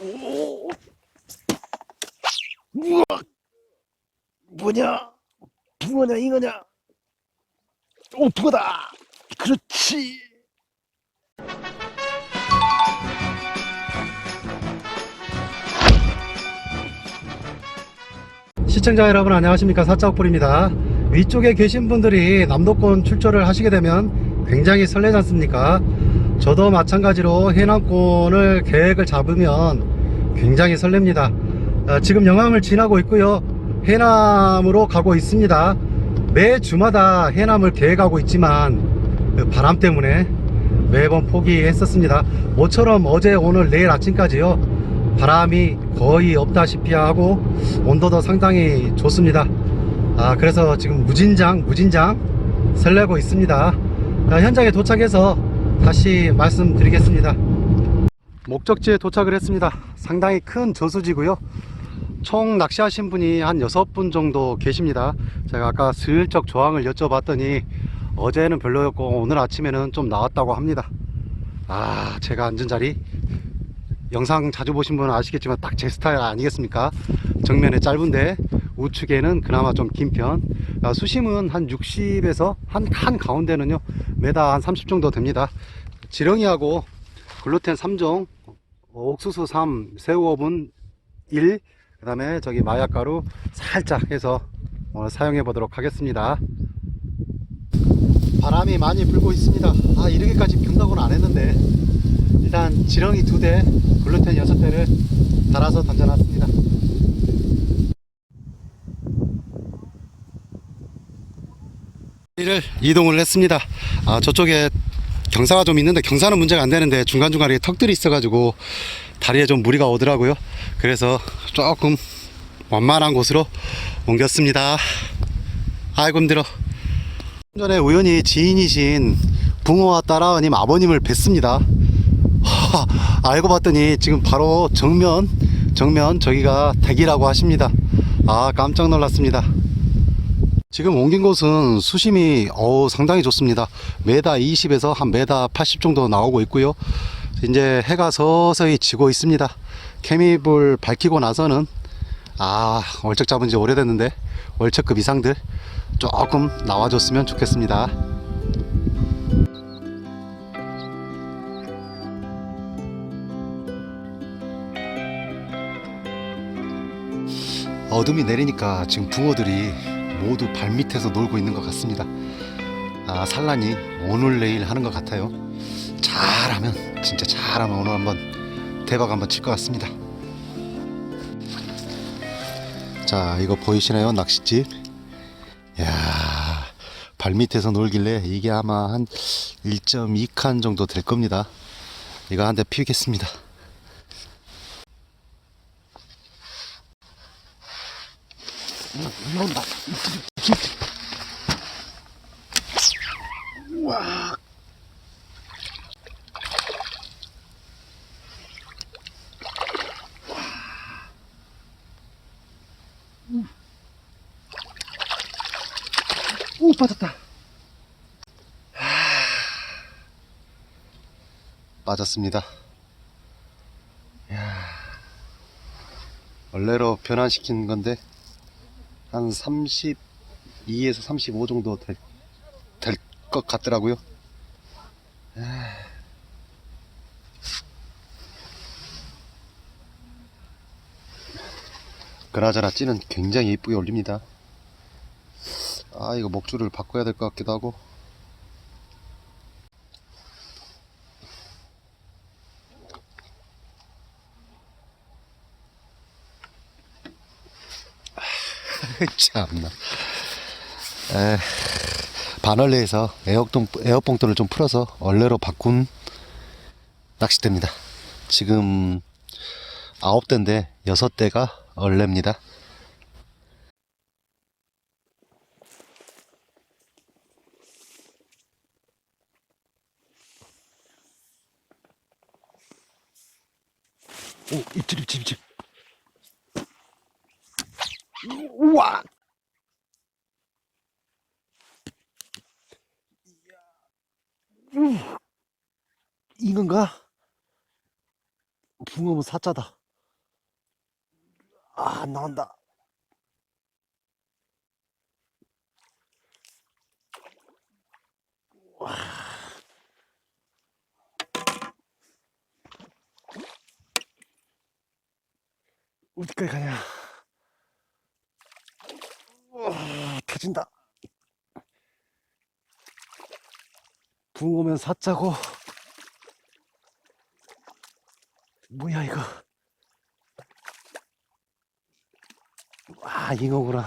오. 우와. 뭐냐? 붕어냐 잉어냐? 오 붕어다. 그렇지. 시청자 여러분 안녕하십니까 사자옥불입니다 위쪽에 계신 분들이 남도권 출조를 하시게 되면 굉장히 설레지 않습니까 저도 마찬가지로 해남권을 계획을 잡으면 굉장히 설렙니다. 아, 지금 영암을 지나고 있고요. 해남으로 가고 있습니다. 매 주마다 해남을 계획하고 있지만 그 바람 때문에 매번 포기했었습니다. 모처럼 어제 오늘 내일 아침까지요. 바람이 거의 없다시피 하고 온도도 상당히 좋습니다. 아 그래서 지금 무진장 무진장 설레고 있습니다. 자, 현장에 도착해서 다시 말씀드리겠습니다. 목적지에 도착을 했습니다. 상당히 큰 저수지고요. 총 낚시하신 분이 한 6분 정도 계십니다. 제가 아까 슬쩍 조항을 여쭤봤더니 어제는 별로였고 오늘 아침에는 좀 나왔다고 합니다. 아 제가 앉은 자리 영상 자주 보신 분은 아시겠지만 딱 제 스타일 아니겠습니까? 정면에 짧은데 우측에는 그나마 좀 긴 편. 수심은 한 60에서 한, 한 가운데는요 메다 한 30 정도 됩니다. 지렁이하고 글루텐 3종 옥수수 3 새우업은 1그 다음에 저기 마약가루 살짝 해서 오늘 사용해 보도록 하겠습니다. 바람이 많이 불고 있습니다. 아 이렇게까지 빈다고는 안 했는데 일단 지렁이 두 대, 글루텐 여섯 대를 달아서 던져놨습니다. 이를 이동을 했습니다. 아, 저쪽에 경사가 좀 있는데 경사는 문제가 안 되는데 중간중간에 턱들이 있어가지고 다리에 좀 무리가 오더라고요. 그래서 조금 완만한 곳으로 옮겼습니다. 아이고 힘들어. 전에 우연히 지인이신 붕어와 따라님 아버님을 뵀습니다. 하, 알고 봤더니 지금 바로 정면 정면 저기가 댁이라고 하십니다. 아 깜짝 놀랐습니다. 지금 옮긴 곳은 수심이 어우 상당히 좋습니다. 메다 20에서 한 메다 80 정도 나오고 있고요. 이제 해가 서서히 지고 있습니다. 케미불 밝히고 나서는 아 월척 잡은 지 오래됐는데 월척급 이상들 조금 나와줬으면 좋겠습니다 어둠이 내리니까 지금 붕어들이 모두 발밑에서 놀고 있는 것 같습니다. 아, 산란이 오늘 내일 하는 것 같아요. 잘하면, 진짜 잘하면 오늘 한번 대박 한번 칠 것 같습니다. 자, 이거 보이시나요? 낚싯집. 야 발밑에서 놀길래 이게 아마 한 1.2칸 정도 될 겁니다. 이거 한 대 피우겠습니다. 나온다. 우와. 오 빠졌다. 빠졌습니다. 야 원래로 변환시킨 건데 한 32에서 35 정도 될 것 같더라고요. 아. 그나저나 찌는 굉장히 이쁘게 올립니다. 아 이거 목줄을 바꿔야 될 것 같기도 하고 참나. 에, 반얼레에서 에어동, 에어봉돈을 좀 풀어서 얼레로 바꾼 낚싯대입니다. 지금 아홉 대인데 여섯 대가 얼레입니다. 오 입질 입질 입질. 우와. 음. 이건가? 붕어면 사자다. 아, 안 나온다. 어디까지 가냐? 우와, 터진다. 붕 오면 사자고. 뭐야 이거? 아 잉어구나.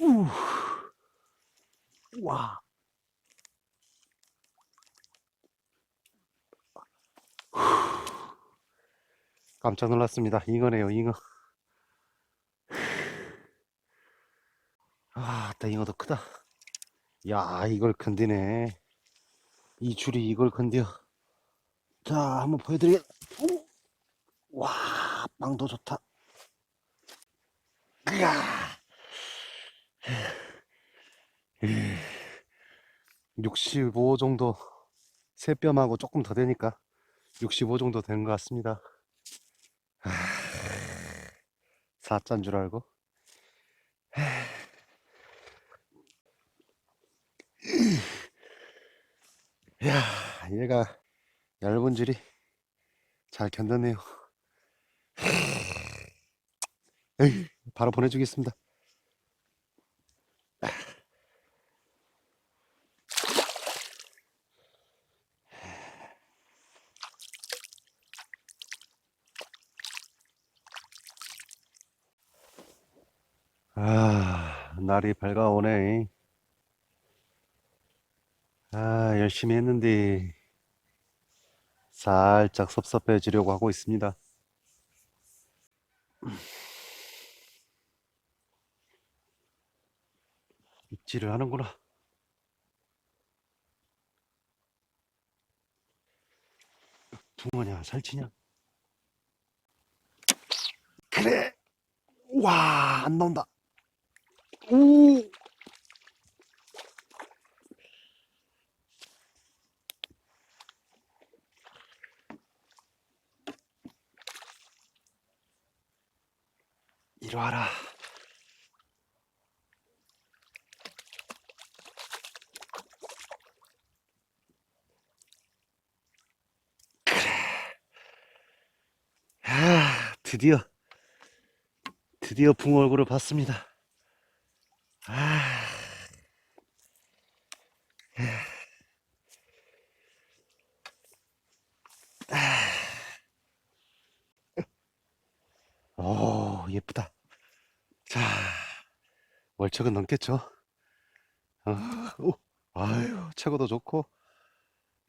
우. 와. 깜짝 놀랐습니다. 잉어네요, 잉어. 아, 따 잉어도 크다. 야, 이걸 건드네. 이 줄이 이걸 건드려. 자, 한번 보여드리겠. 오! 와, 빵도 좋다. 으아! 65 정도 세 뼘하고 조금 더 되니까 65 정도 되는 것 같습니다. 아, 사자인 줄 알고. 야, 얘가 얇은 줄이 잘. 에이, 바로 보내주겠습니다. 아, 날이 밝아오네. 아, 열심히 했는데 살짝 섭섭해지려고 하고 있습니다. 입질을 하는구나. 붕어냐, 살치냐? 그래! 와, 안 나온다. 오! 이리 와라. 그래. 아, 드디어, 드디어 붕어 얼굴을 봤습니다. 아. 오, 예쁘다. 자, 월척은 넘겠죠? 어, 오, 아유, 최고도 좋고,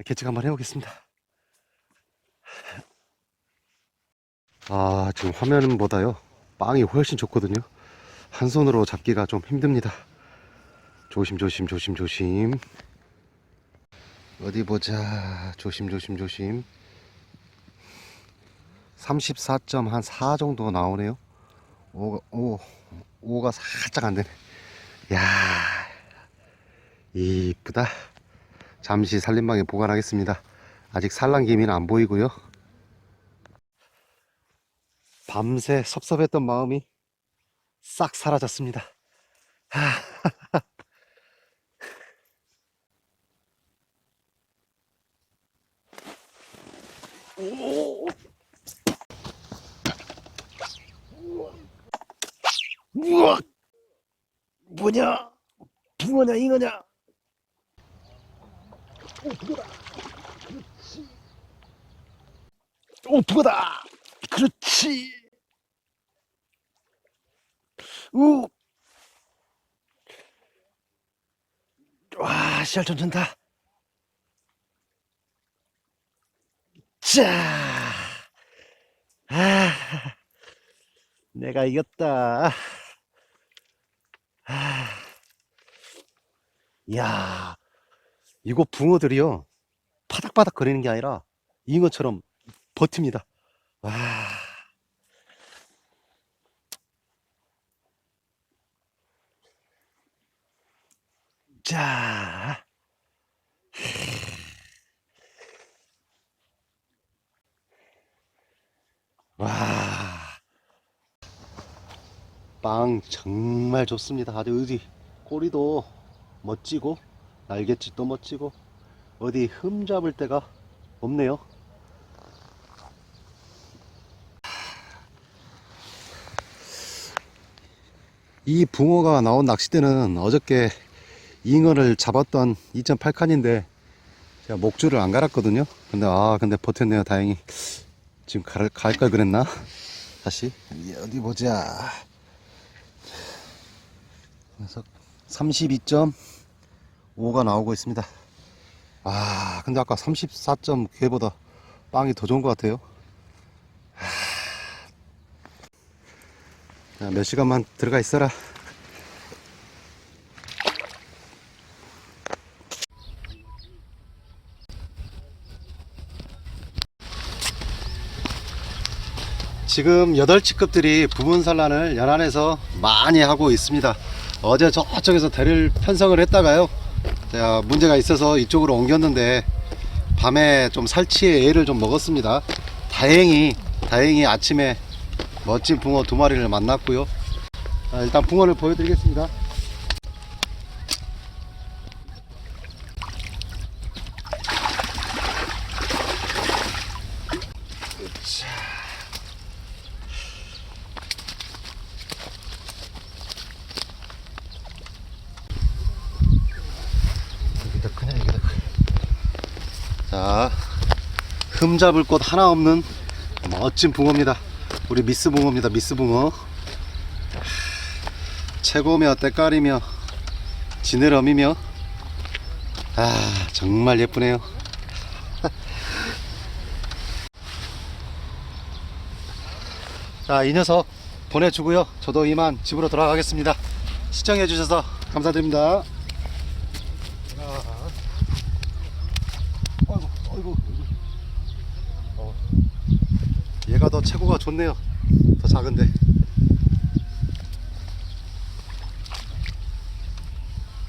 개측 한번 해보겠습니다. 아, 지금 화면보다요, 빵이 훨씬 좋거든요. 한 손으로 잡기가 좀 힘듭니다. 조심, 조심, 조심, 조심. 어디 보자. 조심, 조심, 조심. 34.4 정도 나오네요. 5, 5, 5가 살짝 안 되네. 야 이쁘다. 잠시 살림방에 보관하겠습니다. 아직 산란기미는 안 보이고요. 밤새 섭섭했던 마음이 싹 사라졌습니다. 하, 우와! 뭐냐? 붕어냐, 잉어냐? 오, 붕어다. 그렇지. 오, 붕어다. 그렇지. 우. 와, 씨알 좀 준다. 자. 아. 내가 이겼다. 아, 이야, 이거 붕어들이요. 파닥파닥 거리는 게 아니라 잉어처럼 버팁니다. 와. 자. 와. 빵 정말 좋습니다. 아주 어디 꼬리도 멋지고 날갯짓도 멋지고 어디 흠 잡을 데가 없네요. 이 붕어가 나온 낚싯대는 어저께 잉어를 잡았던 2.8칸인데 제가 목줄을 안 갈았거든요. 근데 아 근데 버텼네요. 다행히 지금 갈걸 그랬나? 다시 이 어디 보자. 그래서 32.5가 나오고 있습니다. 아 근데 아까 34.9보다 빵이 더 좋은 것 같아요. 자, 몇 시간만 들어가 있어라. 지금 8치급들이 부분 산란을 연안에서 많이 하고 있습니다. 어제 저쪽에서 대를 편성을 했다가요. 제가 문제가 있어서 이쪽으로 옮겼는데 밤에 좀 살치의 애를 좀 먹었습니다. 다행히 다행히 아침에 멋진 붕어 두 마리를 만났고요. 자, 일단 붕어를 보여드리겠습니다. 자. 여기 더 크네, 여기 더 크네. 자, 흠 잡을 곳 하나 없는 멋진 붕어입니다. 우리 미스 붕어입니다. 미스 붕어. 최고며 때깔이며 지느러미며 아 정말 예쁘네요. 자, 이 녀석 보내주고요. 저도 이만 집으로 돌아가겠습니다. 시청해주셔서 감사드립니다. 아이고, 아이고, 어, 얘가 더 최고가 좋네요. 더 작은데.